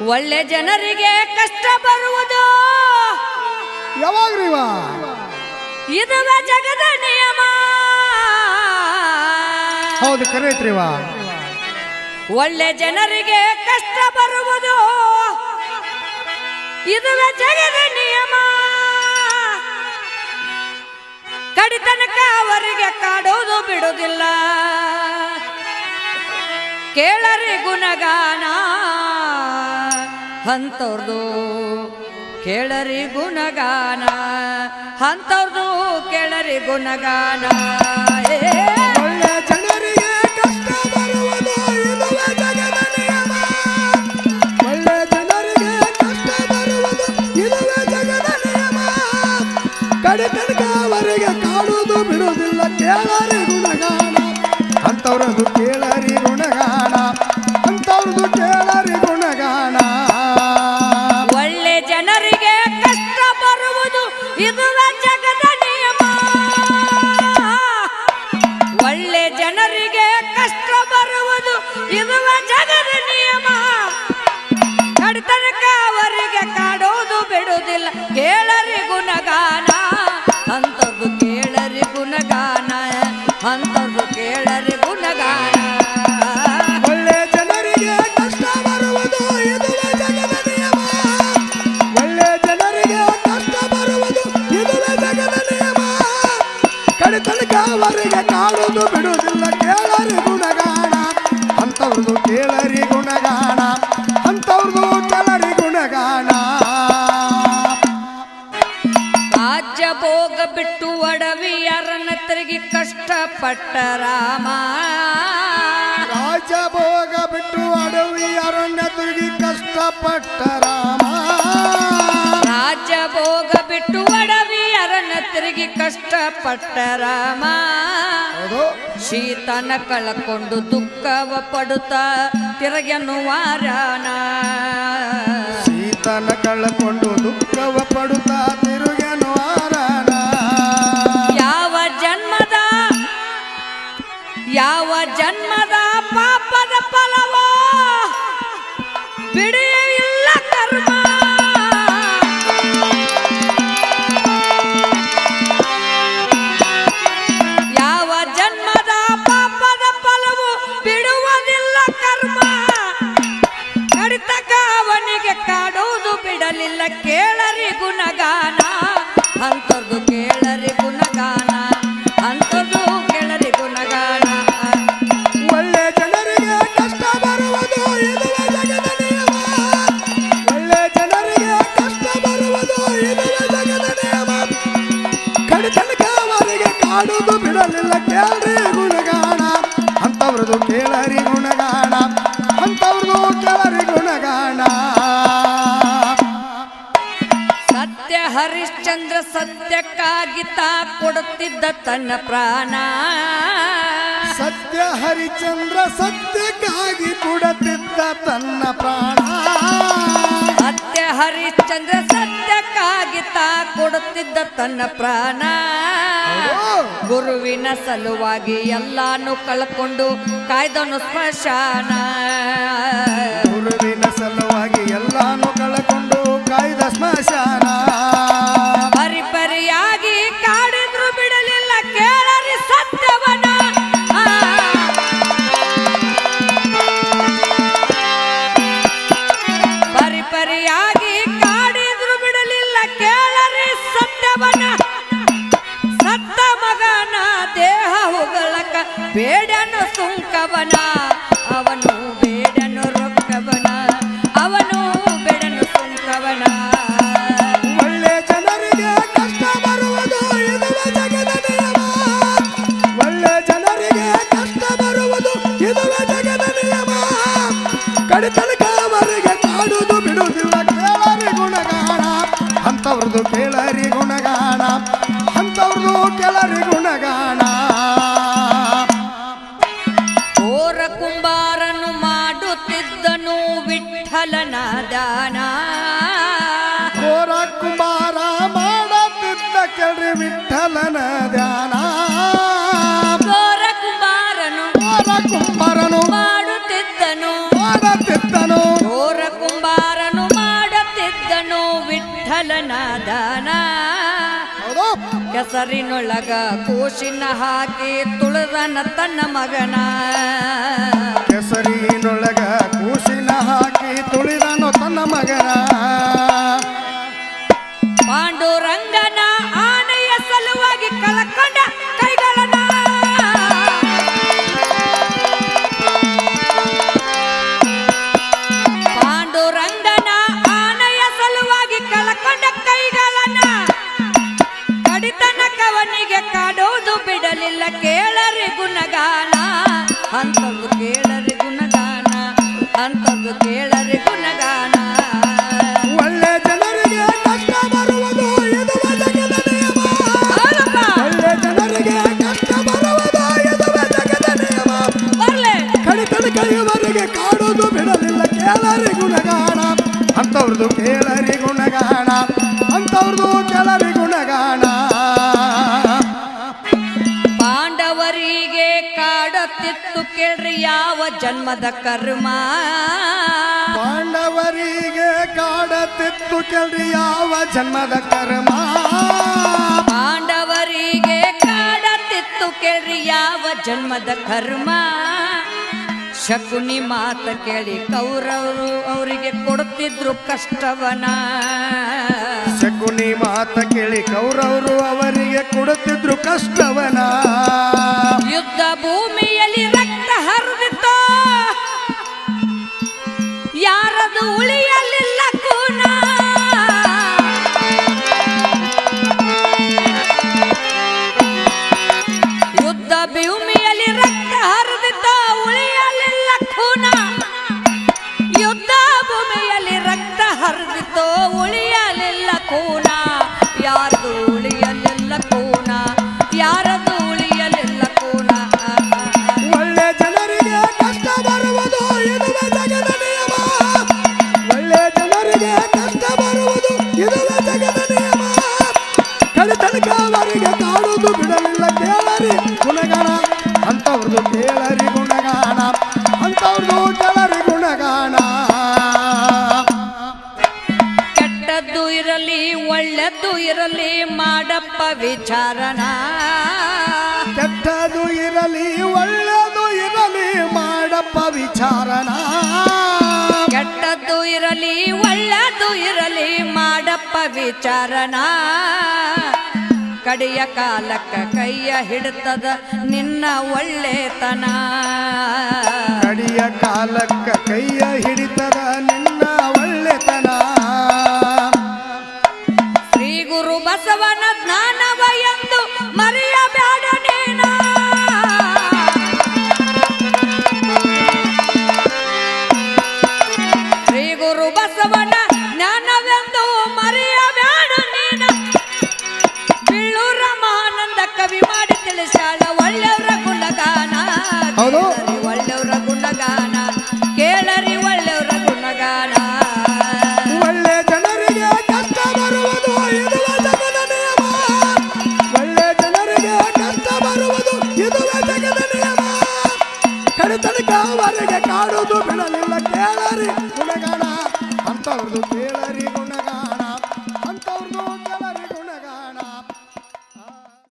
ಒಳ್ಳೆ ಜನರಿಗೆ ಕಷ್ಟ ಬರುವುದು. ಯಾವಾಗ್ರೀವ? ಇದುವ ಜಗದ ನಿಯಮ. ಹೌದು ಕರೆ ಐತ್ರಿ ಇವ ಒಳ್ಳೆ ಜನರಿಗೆ ಕಷ್ಟ ಬರುವುದು. ಇದುವ ಜಗದ ನಿಯಮ. ಕಡಿತನಕ ಅವರಿಗೆ ಕಾಡೋದು ಬಿಡುವುದಿಲ್ಲ. ಕೇಳರಿ ಗುಣಗಾನ. ಅಂತವ್ರದು ಕೇಳರಿ ಗುಣಗಾನ ಹಂತವ್ರದು ಕೇಳರಿ ಗುಣಗಾನ. ಅವರಿಗೆ ಕೇಳರಿ ಗುಣಗಾನ. ಅಂತವ್ರದು ಕೇಳರಿ ಗುಣಗಾನ ಅಂಥವ್ರದ್ದು ಬರುವುದು ಅಂಥವ್ರದ್ದು ಕೇಳರಿ ಗುಣಗಾನ ಅಂಥವ್ರದು ಕೇಳರಿ ಗುಣಗಾನ. ರಾಜ್ಯ ಭೋಗ ಬಿಟ್ಟು ಒಡವಿಯರನ್ನ ತಿರುಗಿ ಕಷ್ಟಪಟ್ಟ ರಾಮ. ಭೋಗ ಬಿಟ್ಟು ಅಡವಿ ಅರಣ್ಯ ತಿರುಗಿ ಕಷ್ಟಪಟ್ಟ ರಾಮ. ರಾಜ್ಯ ಭೋಗ ಒಡವಿಯರನ್ನ ಕಷ್ಟಪಟ್ಟ ರಾಮ. ಶೀತನ ಕಳಕೊಂಡು ದುಃಖವ ಪಡುತ್ತ ತಿರಗನು ವಾರಾನ ಶೀತನ ಕಳಕೊಂಡು ದುಃಖವ ಪಡುತ್ತಾ ತಿರುಗನು ಯಾವ ಜನ್ಮದ ಯಾವ ಜನ್ಮದ ಪಾಪದ ಫಲವ. ಬಿಡಿಯಿಲ್ಲ ಕೇಳರಿ ಗುಣಗಾನ. ಅಂತದ್ದು ಕೇಳರಿ ಗುಣಗಾನ. ಅಂತದ್ದು ಕೇಳರಿ ಗುಣಗಾನ. ಒಳ್ಳೆ ಜನರಿಗೆ ಕಷ್ಟ ಬರುವುದು ಇದುವೇ ಜಗದ ಒಳ್ಳೆ ಜನರಿಗೆ ಕಷ್ಟ ಬರುವುದು ಇದುವೇ ಜಗದ ನಿಯಮ. ಕಡಿತನಕ ಅವರಿಗೆ ಕಾಡುವುದು ಹರಿಶ್ಚಂದ್ರ ಸತ್ಯಕ್ಕಾಗಿ ತಾ ಕೊಡುತ್ತಿದ್ದ ತನ್ನ ಪ್ರಾಣ. ಸತ್ಯ ಹರಿಚಂದ್ರ ಸತ್ಯಕ್ಕಾಗಿ ಕೊಡುತ್ತಿದ್ದ ತನ್ನ ಪ್ರಾಣ. ಸತ್ಯ ಹರಿಚಂದ್ರ ಸತ್ಯಕ್ಕಾಗಿ ತಾ ಕೊಡುತ್ತಿದ್ದ ತನ್ನ ಪ್ರಾಣ. ಗುರುವಿನ ಸಲುವಾಗಿ ಎಲ್ಲಾನು ಕಳ್ಕೊಂಡು ಕಾಯ್ದನು ಸ್ಮಶಾನ. ಅಂಥವ್ರದ್ದು ಕೇಳರಿ ಗುಣಗಾನ ಅಂಥವ್ರದ್ದು ಕೇಳರಿ ಕೆಸರಿನೊಳಗ ಕೂಸಿನ ಹಾಕಿ ತುಳಿದನ ತನ್ನ ಮಗನ. ಅಂಥದ್ದು ಕೇಳರಿ ಗುಣಗಾನ ಅಂಥದ್ದು ಕೇಳರಿ ಗುಣಗಾನ. ಒಳ್ಳೆ ಜನರಿಗೆ ಕಷ್ಟ ಬರುವುದು ಇದು ಜಗದ ನಿಯಮ. ಒಳ್ಳೆ ಜನರಿಗೆ ಕಷ್ಟ ಬರುವುದು ಇದು ಜಗದ ನಿಯಮ. ಕಡಿತನ ಕೈಯವರೆಗೆ ಕಾಡೋದು ಬಿಡಲಿಲ್ಲ ಕೇಳರಿ ಗುಣಗಾನ. ಅಂಥವ್ರದ್ದು ಕೇಳರಿ ಕೇಳ್ರಿ ಯಾವ ಜನ್ಮದ ಕರ್ಮ? ಪಾಂಡವರಿಗೆ ಕಾಡತಿತ್ತು ಕೇಳ್ರಿ ಯಾವ ಜನ್ಮದ ಕರ್ಮ? ಪಾಂಡವರಿಗೆ ಕಾಡುತ್ತಿತ್ತು ಕೇಳ್ರಿ ಯಾವ ಜನ್ಮದ ಕರ್ಮ? ಶಕುನಿ ಮಾತ ಕೇಳಿ ಕೌರವರು ಅವರಿಗೆ ಕೊಡುತ್ತಿದ್ರು ಕಷ್ಟವನ. ಶಕುನಿ ಮಾತ ಕೇಳಿ ಕೌರವರು ಅವರಿಗೆ ಕೊಡುತ್ತಿದ್ರು ಕಷ್ಟವನ. ಯುದ್ಧ ಭೂಮಿಯಲ್ಲಿ Ah! ವಿಚಾರನ? ಕೆಟ್ಟದು ಇರಲಿ ಒಳ್ಳೆದು ಇರಲಿ ಮಾಡಪ್ಪ ವಿಚಾರಣ ಕೆಟ್ಟದ್ದು ಇರಲಿ ಒಳ್ಳೆಯದು ಇರಲಿ ಮಾಡಪ್ಪ ವಿಚಾರಣ ಕಡೆಯ ಕಾಲಕ್ಕ ಕೈಯ ಹಿಡ್ತದ ನಿನ್ನ ಒಳ್ಳೆತನ? ಕಡೆಯ ಕಾಲಕ್ಕ ಕೈಯ ಹಿಡಿತದ ಗುರು ಬಸವನ